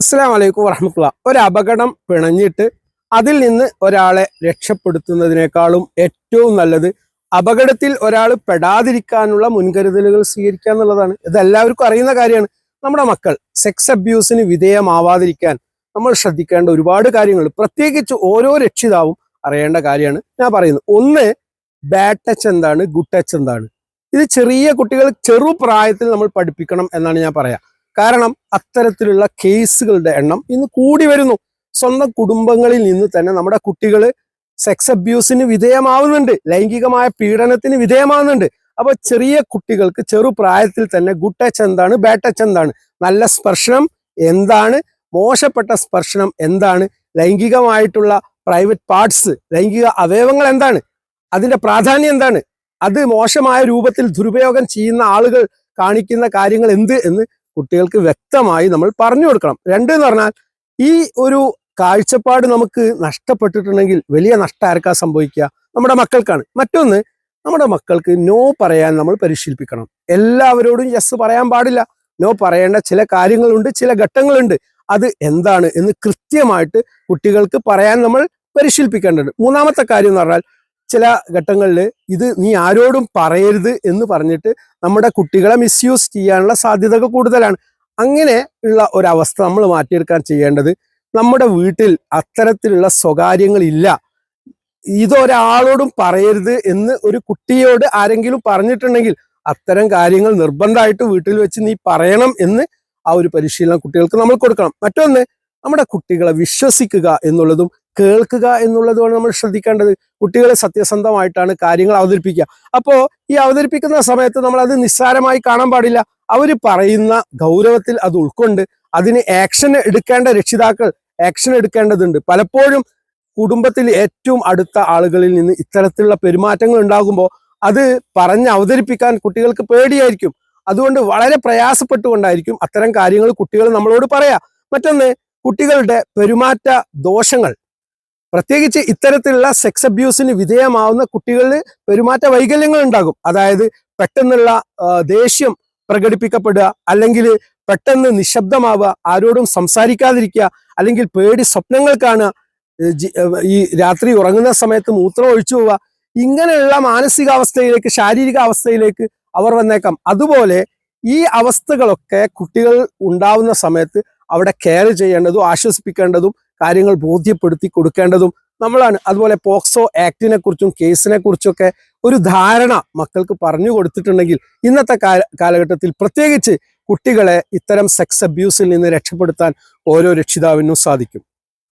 അസ്സാം വലൈക്കും വറഹമുല്ല ഒരു അപകടം പിണഞ്ഞിട്ട് അതിൽ നിന്ന് ഒരാളെ രക്ഷപ്പെടുത്തുന്നതിനേക്കാളും ഏറ്റവും നല്ലത് അപകടത്തിൽ ഒരാൾ പെടാതിരിക്കാനുള്ള മുൻകരുതലുകൾ സ്വീകരിക്കുക എന്നുള്ളതാണ്. ഇത് എല്ലാവർക്കും അറിയുന്ന കാര്യമാണ്. നമ്മുടെ മക്കൾ സെക്സ് അബ്യൂസിന് വിധേയമാവാതിരിക്കാൻ നമ്മൾ ശ്രദ്ധിക്കേണ്ട ഒരുപാട് കാര്യങ്ങൾ. പ്രത്യേകിച്ച് ഓരോ രക്ഷിതാവും അറിയേണ്ട കാര്യമാണ്. ഞാൻ പറയുന്നത് ഒന്ന് ബാഡ് ടച്ച് എന്താണ്? ഗുഡ് ടച്ച് എന്താണ്? ഇത് ചെറിയ കുട്ടികൾ ചെറുപ്രായത്തിൽ നമ്മൾ പഠിപ്പിക്കണം എന്നാണ് ഞാൻ പറയാ. കാരണം അത്തരത്തിലുള്ള കേസുകളുടെ എണ്ണം ഇന്ന് കൂടി വരുന്നു. സ്വന്തം കുടുംബങ്ങളിൽ നിന്ന് തന്നെ നമ്മുടെ കുട്ടികൾ സെക്സ് അബ്യൂസിന് വിധേയമാവുന്നുണ്ട്. ലൈംഗികമായ പീഡനത്തിന് വിധേയമാവുന്നുണ്ട്. അപ്പൊ ചെറിയ കുട്ടികൾക്ക് ചെറുപ്രായത്തിൽ തന്നെ ഗുഡ് ടച്ച് എന്താണ് ബാഡ് ടച്ച് എന്താണ്? നല്ല സ്പർശനം എന്താണ്? മോശപ്പെട്ട സ്പർശനം എന്താണ്? ലൈംഗികമായിട്ടുള്ള പ്രൈവറ്റ് പാർട്സ് ലൈംഗിക അവയവങ്ങൾ എന്താണ്? അതിന്റെ പ്രാധാന്യം എന്താണ്? അത് മോശമായ രൂപത്തിൽ ദുരുപയോഗം ചെയ്യുന്ന ആളുകൾ കാണിക്കുന്ന കാര്യങ്ങൾ എന്ത് എന്ന് കുട്ടികൾക്ക് വ്യക്തമായി നമ്മൾ പറഞ്ഞു കൊടുക്കണം. രണ്ട് എന്ന് പറഞ്ഞാൽ ഈ ഒരു കാഴ്ചപ്പാട് നമുക്ക് നഷ്ടപ്പെട്ടിട്ടുണ്ടെങ്കിൽ വലിയ നഷ്ടം ആർക്കാ സംഭവിക്കുക? നമ്മുടെ മക്കൾക്കാണ്. മറ്റൊന്ന് നമ്മുടെ മക്കൾക്ക് നോ പറയാൻ നമ്മൾ പരിശീലിപ്പിക്കണം. എല്ലാവരോടും യെസ് പറയാൻ പാടില്ല. നോ പറയേണ്ട ചില കാര്യങ്ങളുണ്ട് ചില ഘട്ടങ്ങളുണ്ട്. അത് എന്താണ് എന്ന് കൃത്യമായിട്ട് കുട്ടികൾക്ക് പറയാൻ നമ്മൾ പരിശീലിപ്പിക്കേണ്ടത് മൂന്നാമത്തെ കാര്യം എന്ന് പറഞ്ഞാൽ ചില ഘട്ടങ്ങളിൽ ഇത് നീ ആരോടും പറയരുത് എന്ന് പറഞ്ഞിട്ട് നമ്മുടെ കുട്ടികളെ മിസ്യൂസ് ചെയ്യാനുള്ള സാധ്യതകൾ കൂടുതലാണ്. അങ്ങനെ ഉള്ള ഒരവസ്ഥ നമ്മൾ മാറ്റിയെടുക്കാൻ ചെയ്യേണ്ടത് നമ്മുടെ വീട്ടിൽ അത്തരത്തിലുള്ള സ്വകാര്യങ്ങളില്ല ഇതൊരാളോടും പറയരുത് എന്ന് ഒരു കുട്ടിയോട് ആരെങ്കിലും പറഞ്ഞിട്ടുണ്ടെങ്കിൽ അത്തരം കാര്യങ്ങൾ നിർബന്ധമായിട്ട് വീട്ടിൽ വെച്ച് നീ പറയണം എന്ന് ആ ഒരു പരിശീലനം കുട്ടികൾക്ക് നമ്മൾ കൊടുക്കണം. മറ്റൊന്ന് നമ്മുടെ കുട്ടികളെ വിശ്വസിക്കുക എന്നുള്ളതും കേൾക്കുക എന്നുള്ളതുമാണ് നമ്മൾ ശ്രദ്ധിക്കേണ്ടത്. കുട്ടികളെ സത്യസന്ധമായിട്ടാണ് കാര്യങ്ങൾ അവതരിപ്പിക്കുക. അപ്പോ ഈ അവതരിപ്പിക്കുന്ന സമയത്ത് നമ്മൾ അത് നിസ്സാരമായി കാണാൻ പാടില്ല. അവർ പറയുന്ന ഗൗരവത്തിൽ അത് ഉൾക്കൊണ്ട് അതിന് ആക്ഷൻ എടുക്കേണ്ട രക്ഷിതാക്കൾ ആക്ഷൻ എടുക്കേണ്ടതുണ്ട്. പലപ്പോഴും കുടുംബത്തിൽ ഏറ്റവും അടുത്ത ആളുകളിൽ നിന്ന് ഇത്തരത്തിലുള്ള പെരുമാറ്റങ്ങൾ ഉണ്ടാകുമ്പോൾ അത് പറഞ്ഞ് അവതരിപ്പിക്കാൻ കുട്ടികൾക്ക് പേടിയായിരിക്കും. അതുകൊണ്ട് വളരെ പ്രയാസപ്പെട്ടുകൊണ്ടായിരിക്കും അത്തരം കാര്യങ്ങൾ കുട്ടികൾ നമ്മളോട് പറയാ. മറ്റൊന്ന് കുട്ടികളുടെ പെരുമാറ്റ ദോഷങ്ങൾ പ്രത്യേകിച്ച് ഇത്തരത്തിലുള്ള സെക്സ് അബ്യൂസിന് വിധേയമാവുന്ന കുട്ടികളിൽ പെരുമാറ്റ വൈകല്യങ്ങൾ ഉണ്ടാകും. അതായത് പെട്ടെന്നുള്ള ദേഷ്യം പ്രകടിപ്പിക്കപ്പെടുക അല്ലെങ്കിൽ പെട്ടെന്ന് നിശബ്ദമാവുക ആരോടും സംസാരിക്കാതിരിക്കുക അല്ലെങ്കിൽ പേടി സ്വപ്നങ്ങൾ കാണുക ഈ രാത്രി ഉറങ്ങുന്ന സമയത്ത് മൂത്രം ഒഴിച്ചു പോവുക ഇങ്ങനെയുള്ള മാനസികാവസ്ഥയിലേക്ക് ശാരീരിക അവസ്ഥയിലേക്ക് അവർ വന്നേക്കാം. അതുപോലെ ഈ അവസ്ഥകളൊക്കെ കുട്ടികൾ ഉണ്ടാവുന്ന സമയത്ത് അവിടെ കെയർ ചെയ്യേണ്ടതും ആശ്വസിപ്പിക്കേണ്ടതും കാര്യങ്ങൾ ബോധ്യപ്പെടുത്തി കൊടുക്കേണ്ടതും നമ്മളാണ്. അതുപോലെ പോക്സോ ആക്ടിനെ കുറിച്ചും കേസിനെ കുറിച്ചൊക്കെ ഒരു ധാരണ മക്കൾക്ക് പറഞ്ഞു കൊടുത്തിട്ടുണ്ടെങ്കിൽ ഇന്നത്തെ കാലഘട്ടത്തിൽ പ്രത്യേകിച്ച് കുട്ടികളെ ഇത്തരം സെക്സ് അബ്യൂസിൽ നിന്ന് രക്ഷപ്പെടുത്താൻ ഓരോ രക്ഷിതാവിനും സാധിക്കും.